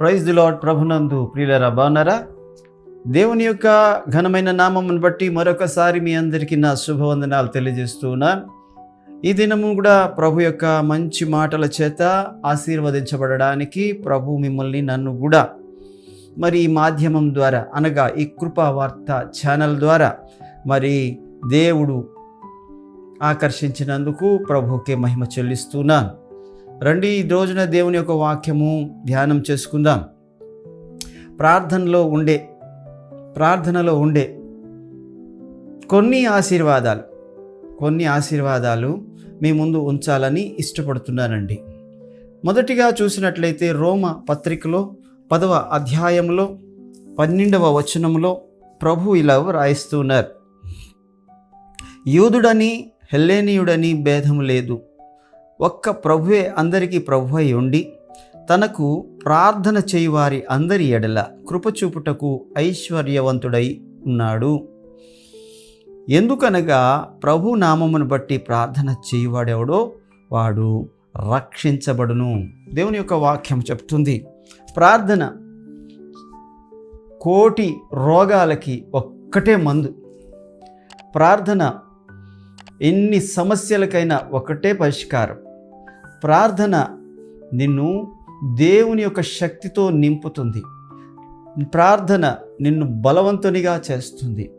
Praise the lord ప్రభునందు ప్రియులరా బాగున్నారా? దేవుని యొక్క ఘనమైన నామమును బట్టి మరొకసారి మీ అందరికీ నా శుభవందనాలు తెలియజేస్తున్నాను ఈ దినము కూడా ప్రభు యొక్క మంచి మాటల చేత ఆశీర్వదించబడడానికి ప్రభు మిమ్మల్ని నన్ను కూడా మరి ఈ మాధ్యమం ద్వారా అనగా ఈ కృపా వార్త ఛానల్ ద్వారా మరి దేవుడు ఆకర్షించినందుకు ప్రభుకే మహిమ చెల్లిస్తున్నాను. రండి ఈ రోజున దేవుని యొక్క వాక్యము ధ్యానం చేసుకుందాం. ప్రార్థనలో ఉండే ప్రార్థనలో ఉండే కొన్ని ఆశీర్వాదాలు కొన్ని ఆశీర్వాదాలు మీ ముందు ఉంచాలని ఇష్టపడుతున్నానండి. మొదటిగా చూసినట్లయితే రోమ పత్రికలో పదవ అధ్యాయంలో పన్నెండవ వచనంలో ప్రభు ఇలా వ్రాయిస్తున్నారు యూదుడని హెల్లేనియుడని భేదం లేదు. ఒక్క ప్రభువే అందరికీ ప్రభు అయి ఉండి తనకు ప్రార్థన చేయువారి అందరి ఎడల కృపచూపుటకు ఐశ్వర్యవంతుడై ఉన్నాడు. ఎందుకనగా ప్రభు నామమును బట్టి ప్రార్థన చేయువాడెవడో వాడు రక్షించబడును. దేవుని యొక్క వాక్యం చెప్తుంది. ప్రార్థన కోటి రోగాలకి ఒక్కటే మందు. ప్రార్థన ఎన్ని సమస్యలకైనా ఒకటే పరిష్కారం. ప్రార్థన నిన్ను దేవుని యొక్క శక్తితో నింపుతుంది. ప్రార్థన నిన్ను బలవంతునిగా చేస్తుంది.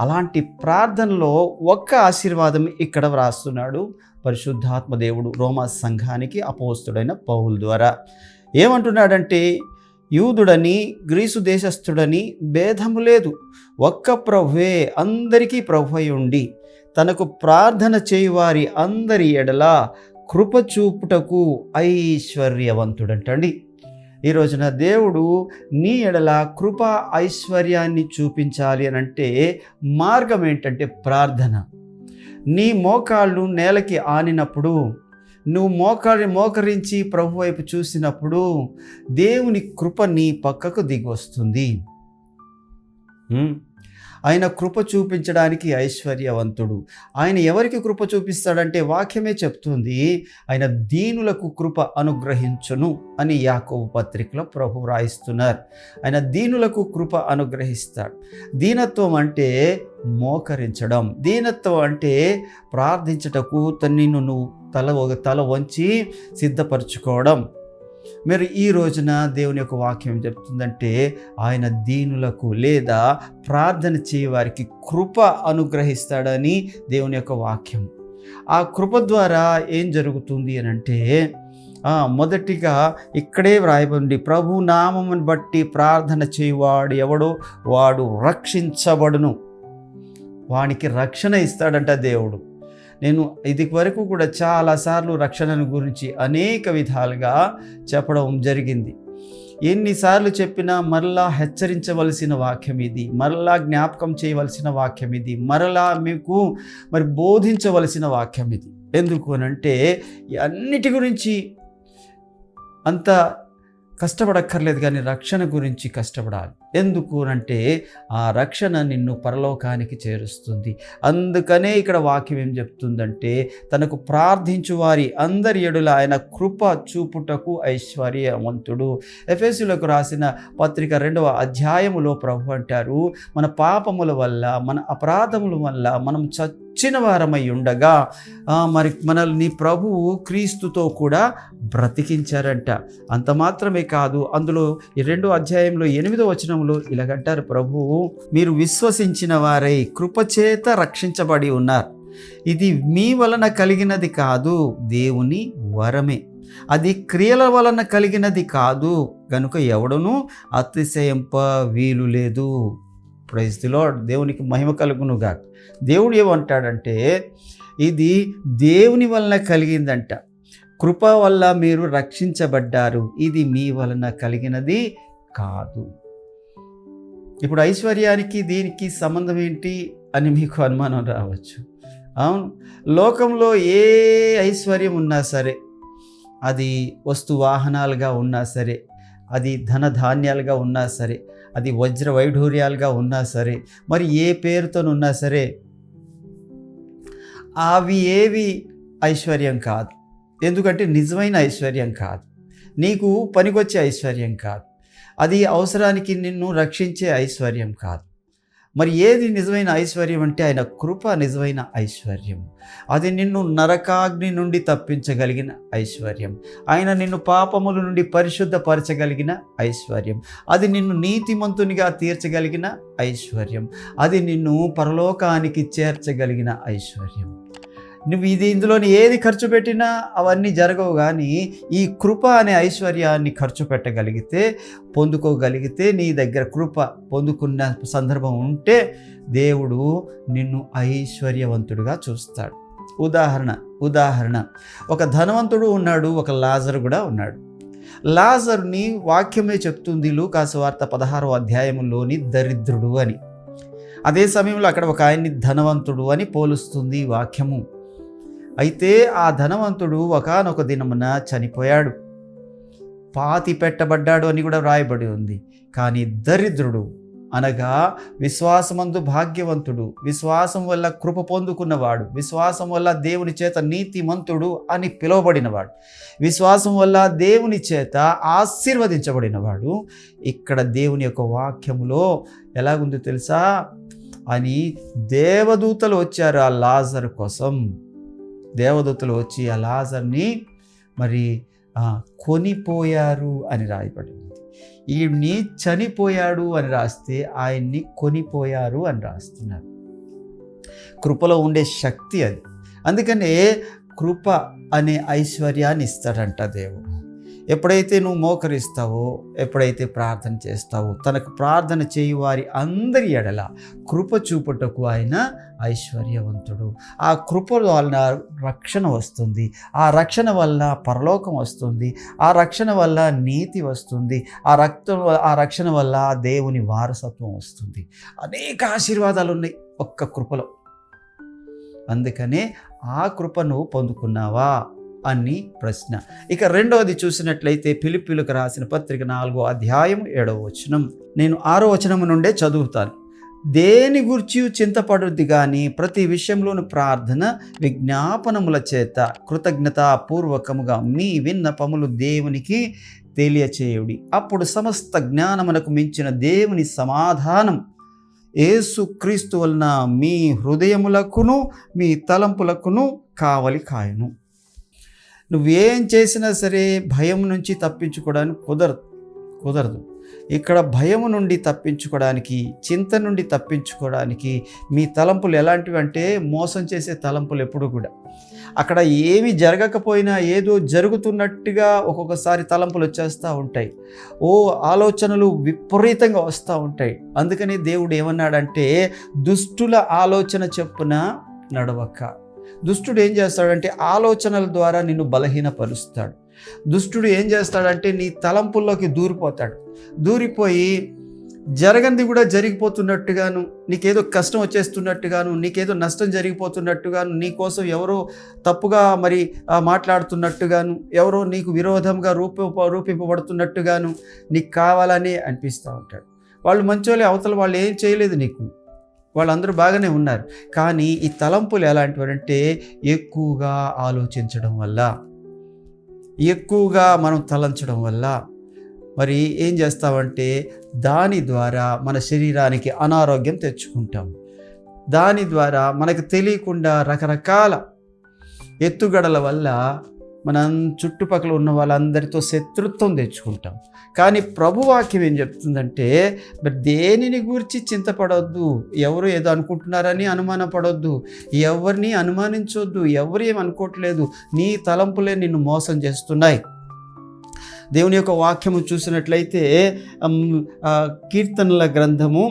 అలాంటి ప్రార్థనలో ఒక్క ఆశీర్వాదం ఇక్కడ వ్రాస్తున్నాడు పరిశుద్ధాత్మ దేవుడు రోమా సంఘానికి అపోస్తుడైన పౌల్ ద్వారా. ఏమంటున్నాడంటే యూదుడని గ్రీసు దేశస్థుడని భేదము లేదు. ఒక్క ప్రభువే అందరికీ ప్రభు ఉండి తనకు ప్రార్థన చేయువారి అందరి ఎడల కృప చూపుటకు ఐశ్వర్యవంతుడంటండి. ఈ రోజున దేవుడు నీ ఎడల కృప ఐశ్వర్యాన్ని చూపించాలి అని అంటే మార్గం ఏంటంటే ప్రార్థన. నీ మోకాళ్ళు నేలకి ఆనినప్పుడు నువ్వు మోకరి మోకరించి ప్రభు వైపు చూసినప్పుడు దేవుని కృప నీ పక్కకు దిగి వస్తుంది. ఆయన కృప చూపించడానికి ఐశ్వర్యవంతుడు. ఆయన ఎవరికి కృప చూపిస్తాడంటే వాక్యమే చెప్తుంది ఆయన దీనులకు కృప అనుగ్రహించును అని యాకోబు పత్రికలో ప్రభు రాయిస్తున్నారు. ఆయన దీనులకు కృప అనుగ్రహిస్తాడు. దీనత్వం అంటే మోకరించడం దీనత్వం అంటే ప్రార్థించటకు నిన్ను నువ్వు తల తల వంచి సిద్ధపరచుకోవడం మీరు ఈ రోజున దేవుని యొక్క వాక్యం చెప్తుందంటే ఆయన దీనులకు లేదా ప్రార్థన చేయవారికి కృప అనుగ్రహిస్తాడని దేవుని యొక్క వాక్యం. ఆ కృప ద్వారా ఏం జరుగుతుంది అని అంటే మొదటిగా ఇక్కడే వ్రాయబడి ప్రభు నామమును బట్టి ప్రార్థన చేయువాడు ఎవడో వాడు రక్షించబడును. వానికి రక్షణ ఇస్తాడంట దేవుడు. నేను ఇది వరకు కూడా చాలాసార్లు రక్షణను గురించి అనేక విధాలుగా చెప్పడం జరిగింది. ఎన్నిసార్లు చెప్పినా మరలా హెచ్చరించవలసిన వాక్యం ఇది మరలా జ్ఞాపకం చేయవలసిన వాక్యం ఇది మరలా మీకు మరి బోధించవలసిన వాక్యం ఇది. ఎందుకు అనంటే అన్నిటి గురించి అంత కష్టపడక్కర్లేదు కానీ రక్షణ గురించి కష్టపడాలి. ఎందుకు అంటే ఆ రక్షణ నిన్ను పరలోకానికి చేరుస్తుంది. అందుకనే ఇక్కడ వాక్యం ఏం చెప్తుందంటే తనకు ప్రార్థించు వారి అందరి ఎడుల ఆయన కృప చూపుటకు ఐశ్వర్యవంతుడు. ఎఫ్ఎస్యులకు రాసిన పత్రిక రెండవ అధ్యాయములో ప్రభు అంటారు మన పాపముల వల్ల మన అపరాధముల వల్ల మనం చ చచ్చిన వారమై ఉండగా మరి మనల్ని ప్రభువు క్రీస్తుతో కూడా బ్రతికించారంట. అంత మాత్రమే కాదు అందులో ఈ రెండో అధ్యాయంలో ఎనిమిదో వచనంలో ఇలాగంటారు ప్రభువు మీరు విశ్వసించిన వారై కృపచేత రక్షించబడి ఉన్నారు. ఇది మీ వలన కలిగినది కాదు దేవుని వరమే. అది క్రియల వలన కలిగినది కాదు గనుక ఎవడునూ అతిశయింప వీలు లేదు. ప్రైజ్ లార్డ్ దేవునికి మహిమ కలుగునుగా దేవుడు ఏమంటాడంటే ఇది దేవుని వలన కలిగిందంట. కృప వల్ల మీరు రక్షించబడ్డారు. ఇది మీ వలన కలిగినది కాదు. ఇప్పుడు ఐశ్వర్యానికి దీనికి సంబంధం ఏంటి అని మీకు అనుమానం రావచ్చు. అవును. లోకంలో ఏ ఐశ్వర్యం ఉన్నా సరే అది వస్తు వాహనాలుగా ఉన్నా సరే అది ధన ధాన్యాలుగా ఉన్నా సరే అది వజ్ర వైఢూర్యాలుగా ఉన్నా సరే మరి ఏ పేరుతోనున్నా సరే అవి ఏవి ఐశ్వర్యం కాదు. ఎందుకంటే నిజమైన ఐశ్వర్యం కాదు. నీకు పనికొచ్చే ఐశ్వర్యం కాదు. అది అవసరానికి నిన్ను రక్షించే ఐశ్వర్యం కాదు. మరి ఏది నిజమైన ఐశ్వర్యం అంటే ఆయన కృప నిజమైన ఐశ్వర్యం. అది నిన్ను నరకాగ్ని నుండి తప్పించగలిగిన ఐశ్వర్యం. ఆయన నిన్ను పాపముల నుండి పరిశుద్ధపరచగలిగిన ఐశ్వర్యం. అది నిన్ను నీతిమంతునిగా తీర్చగలిగిన ఐశ్వర్యం. అది నిన్ను పరలోకానికి చేర్చగలిగిన ఐశ్వర్యం. నువ్వు ఇది ఇందులోని ఏది ఖర్చు పెట్టినా అవన్నీ జరగవు కానీ ఈ కృప అనే ఐశ్వర్యాన్ని ఖర్చు పెట్టగలిగితే పొందుకోగలిగితే నీ దగ్గర కృప పొందుకున్న సందర్భం ఉంటే దేవుడు నిన్ను ఐశ్వర్యవంతుడిగా చూస్తాడు. ఉదాహరణ ఉదాహరణ. ఒక ధనవంతుడు ఉన్నాడు ఒక లాజర్ కూడా ఉన్నాడు. లాజర్ని వాక్యమే చెప్తుంది లూకాసు వార్త పదహారో అధ్యాయంలోని దరిద్రుడు అని. అదే సమయంలో అక్కడ ఒక ఆయన్ని ధనవంతుడు అని పోలుస్తుంది వాక్యము. అయితే ఆ ధనవంతుడు ఒకనొక దినమున చనిపోయాడు. పాతి పెట్టబడ్డాడు అని కూడా వ్రాయబడి ఉంది. కానీ దరిద్రుడు అనగా విశ్వాసమందు భాగ్యవంతుడు విశ్వాసం వల్ల కృప పొందుకున్నవాడు విశ్వాసం వల్ల దేవుని చేత నీతిమంతుడు అని పిలువబడినవాడు విశ్వాసం వల్ల దేవుని చేత ఆశీర్వదించబడినవాడు ఇక్కడ దేవుని యొక్క వాక్యములో ఎలాగుందో తెలుసా? అని దేవదూతలు వచ్చారు ఆ లాజర్ కోసం. దేవదత్తులు వచ్చి ఆ లాజర్ని మరి కొనిపోయారు అని రాయబడింది. ఈయన్ని చనిపోయాడు అని రాస్తే ఆయన్ని కొనిపోయారు అని రాస్తున్నారు. కృపలో ఉండే శక్తి అది. అందుకనే కృప అనే ఐశ్వర్యాన్ని ఇస్తాడంట దేవుడు. ఎప్పుడైతే నువ్వు మోకరిస్తావో ఎప్పుడైతే ప్రార్థన చేస్తావో తనకు ప్రార్థన చేయి వారి అందరి ఎడల కృప చూపుటకు ఆయన ఐశ్వర్యవంతుడు. ఆ కృప వలన రక్షణ వస్తుంది. ఆ రక్షణ వల్ల పరలోకం వస్తుంది. ఆ రక్షణ వల్ల నీతి వస్తుంది. ఆ రక్తం ఆ రక్షణ వల్ల దేవుని వారసత్వం వస్తుంది. అనేక ఆశీర్వాదాలు ఉన్నాయి ఒక్క కృపలో. అందుకనే ఆ కృప నువ్వు పొందుకున్నావా? అని ప్రశ్న. ఇక రెండవది చూసినట్లయితే పిలిపిలకు రాసిన పత్రిక నాలుగో అధ్యాయం ఏడవ వచనం. నేను ఆరో వచనం నుండే చదువుతాను. దేని గురించి చింతపడుద్ది కానీ ప్రతి విషయంలోని ప్రార్థన విజ్ఞాపనముల చేత కృతజ్ఞతాపూర్వకముగా మీ విన్నపములు దేవునికి తెలియచేయుడి. అప్పుడు సమస్త జ్ఞానమునకు మించిన దేవుని సమాధానం ఏసుక్రీస్తు వలన మీ హృదయములకును మీ తలంపులకును కావలి కాయను. నువ్వేం చేసినా సరే భయం నుంచి తప్పించుకోవడానికి కుదరదు కుదరదు. ఇక్కడ భయం నుండి తప్పించుకోవడానికి చింత నుండి తప్పించుకోవడానికి మీ తలంపులు ఎలాంటివి అంటే మోసం చేసే తలంపులు ఎప్పుడు కూడా. అక్కడ ఏమి జరగకపోయినా ఏదో జరుగుతున్నట్టుగా ఒక్కొక్కసారి తలంపులు వచ్చేస్తూ ఉంటాయి. ఓ ఆలోచనలు విపరీతంగా వస్తూ ఉంటాయి. అందుకని దేవుడు ఏమన్నాడంటే దుష్టుల ఆలోచన చెప్పున నడవక. దుష్టుడు ఏం చేస్తాడంటే ఆలోచనల ద్వారా నిన్ను బలహీనపరుస్తాడు. దుష్టుడు ఏం చేస్తాడంటే నీ తలంపుల్లోకి దూరిపోతాడు. దూరిపోయి జరగంది కూడా జరిగిపోతున్నట్టుగాను నీకేదో కష్టం వచ్చేస్తున్నట్టుగాను నీకేదో నష్టం జరిగిపోతున్నట్టుగాను నీకోసం ఎవరో తప్పుగా మరి మాట్లాడుతున్నట్టుగాను ఎవరో నీకు విరోధంగా రూప రూపింపబడుతున్నట్టుగాను నీకు కావాలని అనిపిస్తూ ఉంటాడు. వాళ్ళు మంచోళ్ళే అవతల వాళ్ళు ఏం చేయలేదు నీకు. వాళ్ళందరూ బాగానే ఉన్నారు. కానీ ఈ తలంపులు ఎలాంటివంటే ఎక్కువగా ఆలోచించడం వల్ల ఎక్కువగా మనం తలంచడం వల్ల. మరి ఏం చేస్తామంటే దాని ద్వారా మన శరీరానికి అనారోగ్యం తెచ్చుకుంటాం. దాని ద్వారా మనకు తెలియకుండా రకరకాల ఎత్తుగడల వల్ల మనం చుట్టుపక్కల ఉన్న వాళ్ళందరితో శత్రుత్వం తెచ్చుకుంటాం. కానీ ప్రభువాక్యం ఏం చెప్తుందంటే మరి దేనిని గురించి చింతపడవద్దు ఎవరు ఏదో అనుకుంటున్నారని అనుమానపడవద్దు ఎవరిని అనుమానించొద్దు? ఎవరు ఏం అనుకోవట్లేదు? నీ తలంపులే నిన్ను మోసం చేస్తున్నాయి. దేవుని యొక్క వాక్యము చూసినట్లయితే కీర్తనల గ్రంథము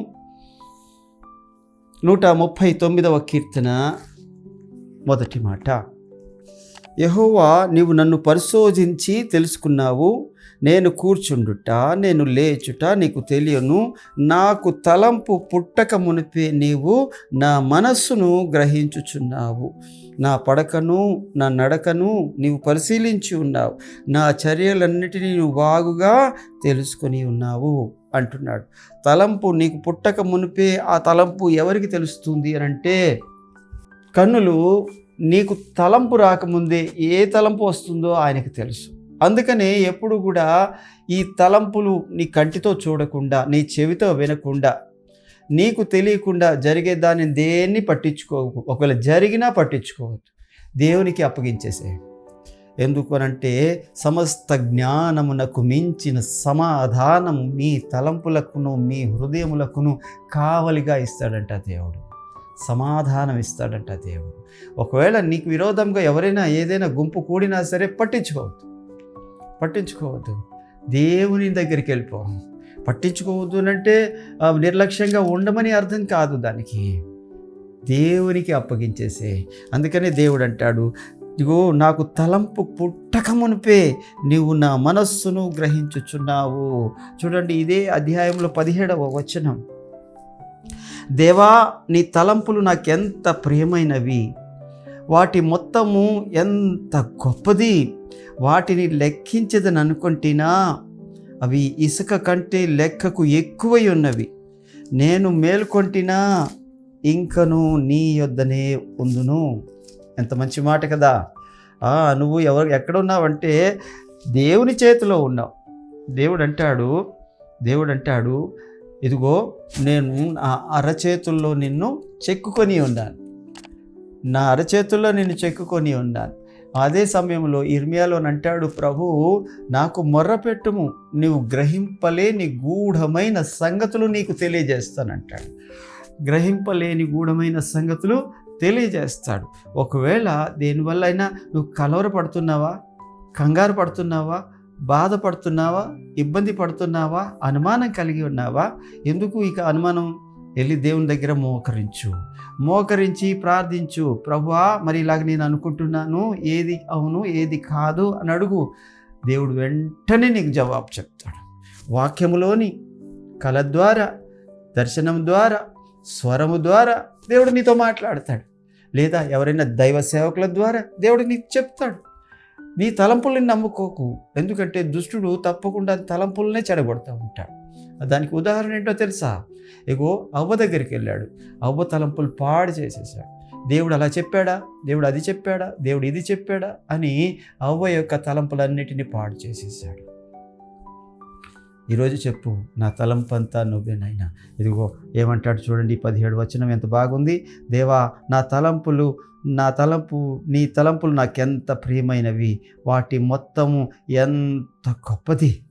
నూట ముప్పై తొమ్మిదవ కీర్తన మొదటి మాట. యహోవా నీవు నన్ను పరిశోధించి తెలుసుకున్నావు. నేను కూర్చుండుట నేను లేచుట నీకు తెలియను. నాకు తలంపు పుట్టక మునిపే నీవు నా మనస్సును గ్రహించుచున్నావు. నా పడకను నా నడకను నీవు పరిశీలించి ఉన్నావు. నా చర్యలన్నిటినీ నువ్వు బాగుగా తెలుసుకొని ఉన్నావు అంటున్నాడు. తలంపు నీకు పుట్టక మునిపే ఆ తలంపు ఎవరికి తెలుస్తుంది అని అంటే కన్నులు నీకు తలంపు రాకముందే ఏ తలంపు వస్తుందో ఆయనకు తెలుసు. అందుకనే ఎప్పుడు కూడా ఈ తలంపులు నీ కంటితో చూడకుండా నీ చెవితో వినకుండా నీకు తెలియకుండా జరిగే దాన్ని దేన్ని పట్టించుకోకు ఒకవేళ జరిగినా పట్టించుకోవద్దు. దేవునికి అప్పగించేసే ఎందుకనంటే సమస్త జ్ఞానమునకు మించిన సమాధానం మీ తలంపులకును మీ హృదయములకును కావలిగా ఇస్తాడంట దేవుడు. సమాధానం ఇస్తాడంట దేవుడు. ఒకవేళ నీకు విరోధంగా ఎవరైనా ఏదైనా గుంపు కూడినా సరే పట్టించుకోవద్దు. పట్టించుకోవద్దు. దేవుని దగ్గరికి వెళ్ళిపో. పట్టించుకోవద్దు అంటే నిర్లక్ష్యంగా ఉండమని అర్థం కాదు దానికి. దేవునికి అప్పగించేసే. అందుకనే దేవుడు అంటాడు ఇగో నాకు తలంపు పుట్టక మునిపే నీవు నా మనస్సును గ్రహించుచున్నావు. చూడండి ఇదే అధ్యాయంలో పదిహేడవ వచనం. దేవా నీ తలంపులు నాకెంత ప్రియమైనవి. వాటి మొత్తము ఎంత గొప్పది. వాటిని లెక్కించదని అనుకుంటున్నా అవి ఇసుక కంటే లెక్కకు ఎక్కువై ఉన్నవి. నేను మేల్కొంటినా ఇంకను నీ యొద్దనే ఉందును. ఎంత మంచి మాట కదా. ఆ, నువ్వు ఎవరు ఎక్కడున్నావంటే దేవుని చేతిలో ఉన్నావు. దేవుడు అంటాడు దేవుడు అంటాడు ఇదిగో నేను నా అరచేతుల్లో నిన్ను చెక్కుకొని ఉన్నాను. నా అరచేతుల్లో నిన్ను చెక్కుకొని ఉన్నాను. అదే సమయంలో ఇర్మియాలో అంటాడు ప్రభు నాకు మొర్రపెట్టుము నీవు గ్రహింపలేని గూఢమైన సంగతులు నీకు తెలియజేస్తానంటాడు గ్రహింపలేని గూఢమైన సంగతులు తెలియజేస్తాడు. ఒకవేళ దేనివల్ల అయినా నువ్వు కలవరపడుతున్నావా? కంగారు పడుతున్నావా? బాధపడుతున్నావా? ఇబ్బంది పడుతున్నావా? అనుమానం కలిగి ఉన్నావా? ఎందుకు ఇక అనుమానం? వెళ్ళి దేవుని దగ్గర మోకరించు. మోకరించి ప్రార్థించు. ప్రభువా మరి ఇలాగ నేను అనుకుంటున్నాను. ఏది అవును ఏది కాదు అని అడుగు. దేవుడు వెంటనే నీకు జవాబు చెప్తాడు. వాక్యములోని కళ ద్వారా దర్శనం ద్వారా స్వరము ద్వారా దేవుడు నీతో మాట్లాడతాడు. లేదా ఎవరైనా దైవ సేవకుల ద్వారా దేవుడు నీకు చెప్తాడు. నీ తలంపుల్ని నమ్ముకోకు. ఎందుకంటే దుష్టుడు తప్పకుండా తలంపులనే చెడగొడతా ఉంటాడు. దానికి ఉదాహరణ ఏంటో తెలుసా? ఇగో అవ్వ దగ్గరికి వెళ్ళాడు. అవ్వ తలంపులు పాడు చేసేసాడు. దేవుడు అలా చెప్పాడా? దేవుడు అది చెప్పాడా? దేవుడు ఇది చెప్పాడా? అని అవ్వ యొక్క తలంపులన్నిటినీ పాడు చేసేసాడు. ఈరోజు చెప్పు నా తలంపంతా నువ్వేనైనా ఇదిగో ఏమంటాడు చూడండి పదిహేడు వచనం ఎంత బాగుంది. దేవా నా తలంపులు నా తలంపు నీ తలంపులు నాకెంత ప్రియమైనవి. వాటి మొత్తము ఎంత గొప్పది.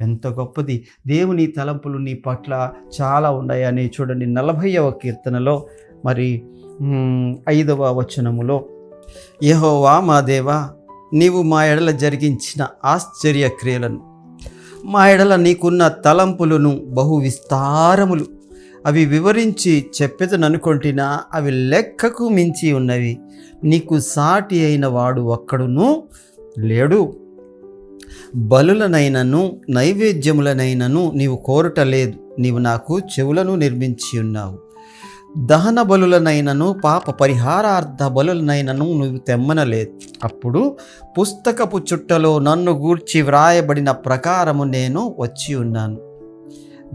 ఎంత గొప్పది. దేవుని తలంపులు నీ పట్ల చాలా ఉన్నాయని చూడండి నలభైవ కీర్తనలో మరి ఐదవ వచనములో యెహోవా మా దేవా నీవు మా ఎడల జరిగించిన ఆశ్చర్య క్రియలను మా ఎడల నీకున్న తలంపులను బహు విస్తారములు. అవి వివరించి చెప్పేదననుకొంటినా అవి లెక్కకు మించి ఉన్నవి. నీకు సాటి అయిన వాడు ఒక్కడును లేడు. బలులనైనను నైవేద్యములనైనను నీవు కోరుట లేదు నీవు నాకు చెవులను నిర్మించి ఉన్నావు దహన బలులనైనను పాప పరిహారార్థ బలులనైనను నువ్వు తెమ్మనలేదు. అప్పుడు పుస్తకపు చుట్టలో నన్ను గూర్చి వ్రాయబడిన ప్రకారము నేను వచ్చి ఉన్నాను.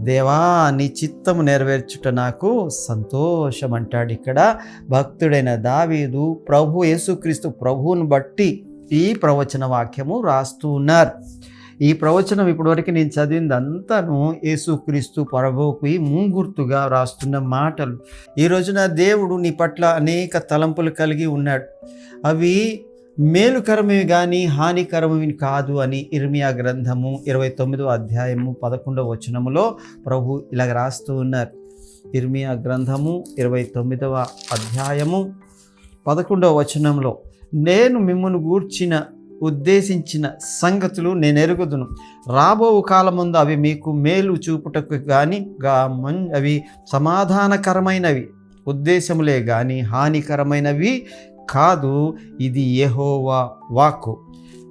దేవా నీ చిత్తము నెరవేర్చుట నాకు సంతోషం అంటాడు ఇక్కడ భక్తుడైన దావీదు ప్రభు యేసుక్రీస్తు ప్రభువును బట్టి ఈ ప్రవచన వాక్యము రాస్తూ ఉన్నారు. ఈ ప్రవచనం ఇప్పటివరకు నేను చదివింది అంతాను యేసుక్రీస్తు ప్రభువుకి ముంగుర్తుగా రాస్తున్న మాటలు. ఈ రోజున దేవుడు నీ పట్ల అనేక తలంపులు కలిగి ఉన్నాడు. అవి మేలుకరమే కానీ హానికరమైవి కాదు అని ఇర్మియా గ్రంథము ఇరవై తొమ్మిదో అధ్యాయము పదకొండవ వచనములో ప్రభు ఇలా రాస్తూ ఉన్నారు. ఇర్మియా గ్రంథము ఇరవై తొమ్మిదవ అధ్యాయము పదకొండవ వచనంలో నేను మిమ్మల్ని గూర్చిన ఉద్దేశించిన సంగతులు నేను ఎరుగుదును. రాబో కాలముందు అవి మీకు మేలు చూపుటకు కానీ గా అవి సమాధానకరమైనవి. ఉద్దేశములే కానీ హానికరమైనవి కాదు. ఇది యెహోవా వాక్కు.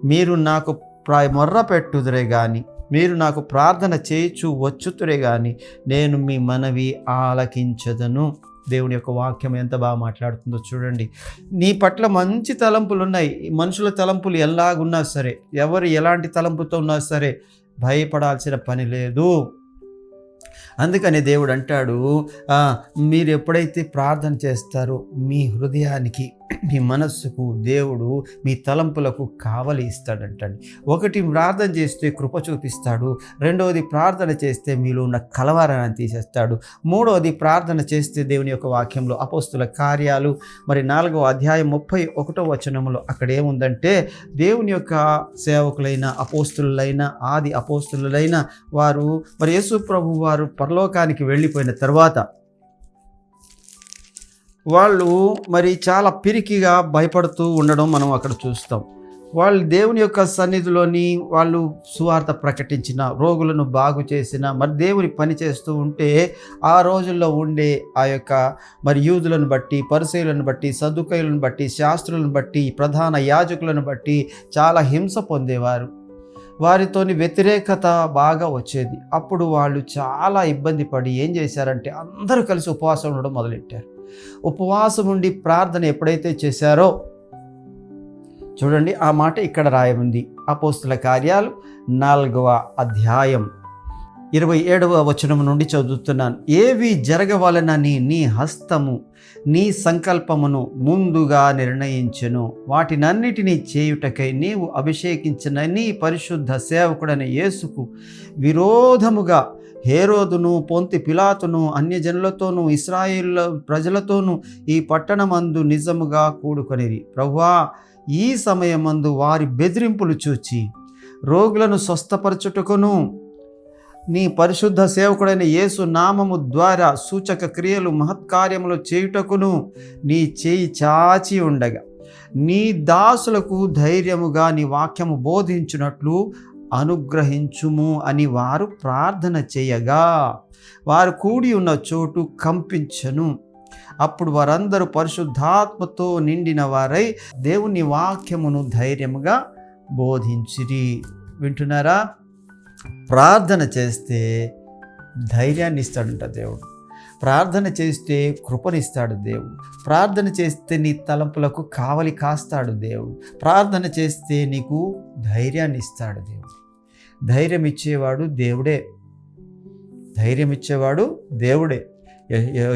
మీరు నాకు ప్రా మొర్ర పెట్టుదురే కానీ మీరు నాకు ప్రార్థన చేయుచు వచ్చుతురే కానీ నేను మీ మనవి ఆలకించదను. దేవుని యొక్క వాక్యం ఎంత బాగా మాట్లాడుతుందో చూడండి. నీ పట్ల మంచి తలంపులు ఉన్నాయి మనుషుల తలంపులు ఎలాగున్నా సరే ఎవరు ఎలాంటి తలంపుతో ఉన్నా సరే భయపడాల్సిన పని లేదు. అందుకని దేవుడు అంటాడు మీరు ఎప్పుడైతే ప్రార్థన చేస్తారో మీ హృదయానికి మీ మనస్సుకు దేవుడు మీ తలంపులకు కావలి ఇస్తాడంటండి. ఒకటి ప్రార్థన చేస్తే కృప చూపిస్తాడు. రెండవది ప్రార్థన చేస్తే మీలో ఉన్న కలవరాన్ని తీసేస్తాడు. మూడవది ప్రార్థన చేస్తే దేవుని యొక్క వాక్యంలో అపోస్తుల కార్యాలు. మరి నాలుగవ అధ్యాయం ముప్పై ఒకటో వచనంలో అక్కడ ఏముందంటే దేవుని యొక్క సేవకులైన అపోస్తులైన ఆది అపోస్తులైన వారు మరి యేసు ప్రభు వారు పరలోకానికి వెళ్ళిపోయిన తర్వాత వాళ్ళు మరి చాలా పిరికిగా భయపడుతూ ఉండడం మనం అక్కడ చూస్తాం. వాళ్ళు దేవుని యొక్క సన్నిధిలోని వాళ్ళు సువార్త ప్రకటించిన రోగులను బాగు చేసిన మరి దేవుని పని చేస్తూ ఉంటే ఆ రోజుల్లో ఉండే ఆ యొక్క మరి యూదులను బట్టి పరిశీలను బట్టి సదుకయులను బట్టి శాస్త్రులను బట్టి ప్రధాన యాజకులను బట్టి చాలా హింస పొందేవారు. వారితోని వ్యతిరేకత బాగా వచ్చేది. అప్పుడు వాళ్ళు చాలా ఇబ్బంది పడి ఏం చేశారంటే అందరూ కలిసి ఉపవాసం ఉండడం మొదలెట్టారు. ఉపవాసం ఉండి ప్రార్థన ఎప్పుడైతే చేశారో చూడండి ఆ మాట ఇక్కడ రాయముంది. అపోస్తుల కార్యాలు నాలుగవ అధ్యాయం ఇరవై ఏడవ వచనం నుండి చదువుతున్నాను. ఏవి జరగవలనని నీ హస్తము నీ సంకల్పమును ముందుగా నిర్ణయించను. వాటినన్నిటినీ చేయుటకై నీవు అభిషేకించిన నీ పరిశుద్ధ సేవకుడైన యేసుకు విరోధముగా హేరోదును పొంతి పిలాతును అన్యజనులతోనూ ఇస్రాయిల్ ప్రజలతోనూ ఈ పట్టణమందు నిజముగా కూడుకొనిరి. ప్రభువా ఈ సమయమందు వారి బెదిరింపులు చూచి రోగులను స్వస్థపరచుటకును నీ పరిశుద్ధ సేవకుడైన యేసు నామము ద్వారా సూచక క్రియలు మహత్కార్యములు చేయుటకును నీ చేయి చాచి ఉండగా నీ దాసులకు ధైర్యముగా నీ వాక్యము బోధించున్నట్లు అనుగ్రహించుము అని వారు ప్రార్థన చేయగా వారు కూడి ఉన్న చోటు కంపించను. అప్పుడు వారందరూ పరిశుద్ధాత్మతో నిండిన వారై దేవుని వాక్యమును ధైర్యముగా బోధించిరి. వింటున్నారా? ప్రార్థన చేస్తే ధైర్యాన్ని ఇస్తాడంట దేవుడు. ప్రార్థన చేస్తే కృపనిస్తాడు దేవుడు. ప్రార్థన చేస్తే నీ తలంపులకు కావలి కాస్తాడు దేవుడు. ప్రార్థన చేస్తే నీకు ధైర్యాన్ని ఇస్తాడు దేవుడు. ధైర్యం ఇచ్చేవాడు దేవుడే. ధైర్యం ఇచ్చేవాడు దేవుడే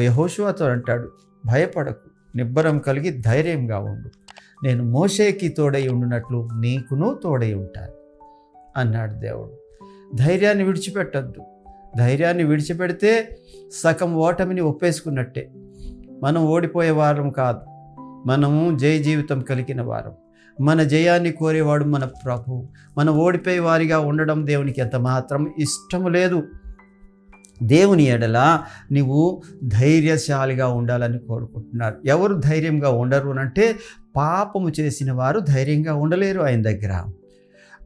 యహోషువాతో అంటాడు భయపడకు నిబ్బరం కలిగి ధైర్యంగా ఉండు. నేను మోషేకి తోడై ఉండునట్లు నీకును తోడై ఉంటాను అన్నాడు దేవుడు. ధైర్యాన్ని విడిచిపెట్టద్దు. ధైర్యాన్ని విడిచిపెడితే సగం ఓటమిని ఒప్పేసుకున్నట్టే. మనం ఓడిపోయే వారం కాదు. మనము జయ జీవితం కలిగిన వారం. మన జయాన్ని కోరేవాడు మన ప్రభు. మన ఓడిపోయి వారిగా ఉండడం దేవునికి ఎంత మాత్రం ఇష్టం లేదు. దేవుని ఎడల నువ్వు ధైర్యశాలిగా ఉండాలని కోరుకుంటున్నారు. ఎవరు ధైర్యంగా ఉండరు అంటే పాపము చేసిన వారు ధైర్యంగా ఉండలేరు ఆయన దగ్గర.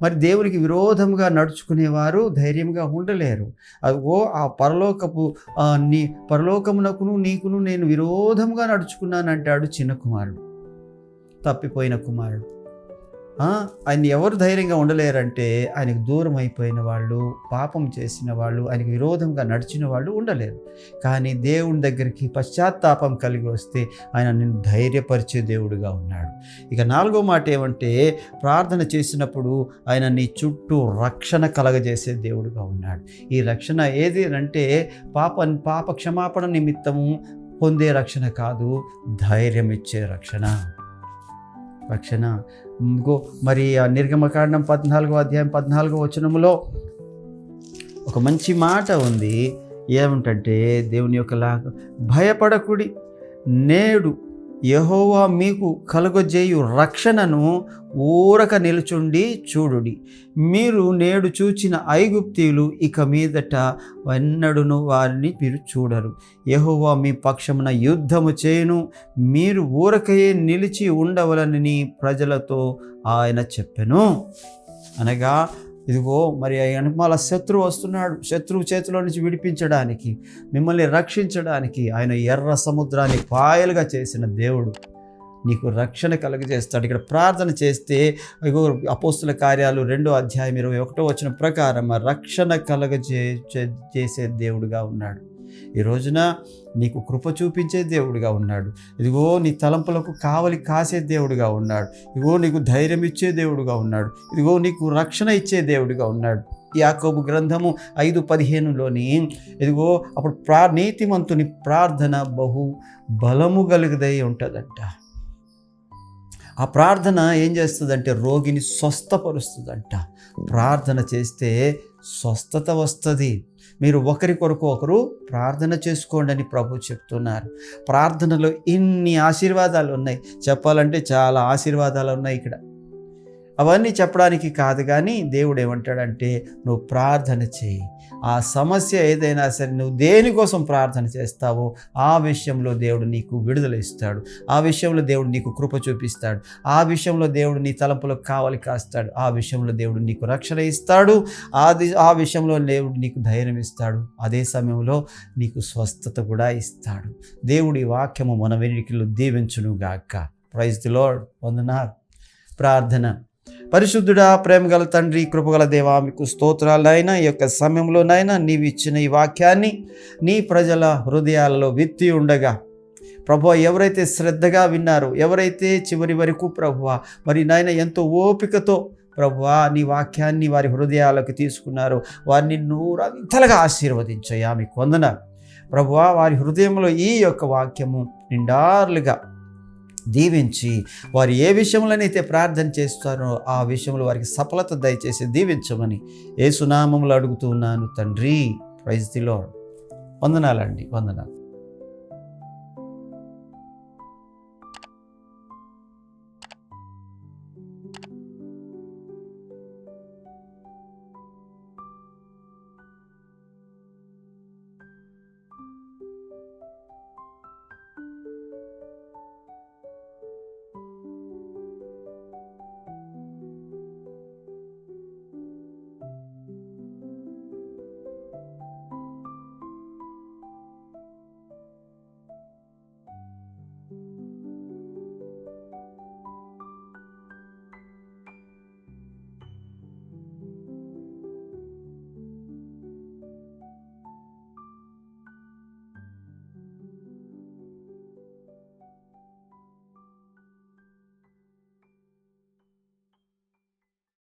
మరి దేవునికి విరోధంగా నడుచుకునేవారు ధైర్యంగా ఉండలేరు. అదిగో ఆ పరలోకపు నీ పరలోకమునకును నీకును నేను విరోధంగా నడుచుకున్నానంటాడు చిన్న కుమారుడు. తప్పిపోయిన కుమారుడు. ఆయన ఎవరు ధైర్యంగా ఉండలేరంటే ఆయనకు దూరం అయిపోయిన వాళ్ళు పాపం చేసిన వాళ్ళు ఆయనకు విరోధంగా నడిచిన వాళ్ళు ఉండలేరు. కానీ దేవుని దగ్గరికి పశ్చాత్తాపం కలిగి వస్తే ఆయన నిన్ను ధైర్యపరిచే దేవుడుగా ఉన్నాడు. ఇక నాలుగో మాట ఏమంటే ప్రార్థన చేసినప్పుడు ఆయన నీ చుట్టూ రక్షణ కలగజేసే దేవుడుగా ఉన్నాడు. ఈ రక్షణ ఏది అంటే పాప పాప క్షమాపణ నిమిత్తము పొందే రక్షణ కాదు ధైర్యం ఇచ్చే రక్షణ. రక్షణ మరి ఆ నిర్గమకాండం పద్నాలుగో అధ్యాయం పద్నాలుగో వచనములో ఒక మంచి మాట ఉంది. ఏమిటంటే దేవుని యొక్క లాగా భయపడకుడి నేడు యహోవా మీకు కలుగజేయు రక్షణను ఊరక నిలుచుండి చూడుడి. మీరు నేడు చూచిన ఐగుప్తీయులు ఇక మీదట ఎన్నడును వారిని మీరు చూడరు. యహోవా మీ పక్షమున యుద్ధము చేయను. మీరు ఊరకయే నిలిచి ఉండవలనని ప్రజలతో ఆయన చెప్పెను. అనగా ఇదిగో మరి వెనకమాల శత్రువు వస్తున్నాడు శత్రువు చేతిలో నుంచి విడిపించడానికి మిమ్మల్ని రక్షించడానికి ఆయన ఎర్ర సముద్రాన్ని పాయలుగా చేసిన దేవుడు. నీకు రక్షణ కలుగజేస్తాడు. ఇక్కడ ప్రార్థన చేస్తే అపోస్తుల కార్యాలు రెండో అధ్యాయం ఇరవై ఒకటో వచ్చిన ప్రకారం రక్షణ కలగజే చే- చేసే దేవుడుగా ఉన్నాడు. ఈ రోజున నీకు కృప చూపించే దేవుడుగా ఉన్నాడు. ఇదిగో నీ తలంపులకు కావలి కాసే దేవుడుగా ఉన్నాడు. ఇదిగో నీకు ధైర్యం ఇచ్చే దేవుడుగా ఉన్నాడు. ఇదిగో నీకు రక్షణ ఇచ్చే దేవుడుగా ఉన్నాడు. యాకోబు గ్రంథము ఐదు పదిహేనులోని ఇదిగో అప్పుడు ప్రా నీతిమంతుని ప్రార్థన బహు బలము కలిగిదై ఉంటుందంట. ఆ ప్రార్థన ఏం చేస్తుందంటే రోగిని స్వస్థపరుస్తుందంట. ప్రార్థన చేస్తే స్వస్థత వస్తుంది. మీరు ఒకరి కొరకు ఒకరు ప్రార్థన చేసుకోండి అని ప్రభు చెప్తున్నారు. ప్రార్థనలో ఇన్ని ఆశీర్వాదాలు ఉన్నాయి. చెప్పాలంటే చాలా ఆశీర్వాదాలు ఉన్నాయి ఇక్కడ. అవన్నీ చెప్పడానికి కాదు కానీ దేవుడు ఏమంటాడంటే నువ్వు ప్రార్థన చేయి. ఆ సమస్య ఏదైనా సరే నువ్వు దేనికోసం ప్రార్థన చేస్తావో ఆ విషయంలో దేవుడు నీకు విడుదల ఇస్తాడు. ఆ విషయంలో దేవుడు నీకు కృప చూపిస్తాడు. ఆ విషయంలో దేవుడు నీ తలంపులకు కావాలి కాస్తాడు. ఆ విషయంలో దేవుడు నీకు రక్షణ ఇస్తాడు. అది ఆ విషయంలో దేవుడు నీకు ధైర్యం ఇస్తాడు. అదే సమయంలో నీకు స్వస్థత కూడా ఇస్తాడు. దేవుడి వాక్యము మన వెనుకలు దీవించునుగాక. ప్రైజ్ ది లోడ్ వందనాలు. ప్రార్థన. పరిశుద్ధుడా ప్రేమగల తండ్రి కృపగల దేవా మీకు స్తోత్రాలైనా ఈ యొక్క సమయంలోనైనా నీవు ఇచ్చిన ఈ వాక్యాన్ని నీ ప్రజల హృదయాలలో విత్తి ఉండగా. ప్రభు ఎవరైతే శ్రద్ధగా విన్నారో ఎవరైతే చివరి వరకు ప్రభువ మరి నాయన ఎంతో ఓపికతో ప్రభువా నీ వాక్యాన్ని వారి హృదయాలకు తీసుకున్నారు వారిని నూరంతలుగా ఆశీర్వదించయా మీకు వందన ప్రభువా వారి హృదయంలో ఈ యొక్క వాక్యము నిండార్లుగా దీవించి వారు ఏ విషయంలోనైతే ప్రార్థన చేస్తారో ఆ విషయంలో వారికి సఫలత దయచేసి దీవించమని ఏ సునామంలో అడుగుతున్నాను తండ్రి ప్రైజ్ ది లార్డ్. వందనాలండి వందనాలు.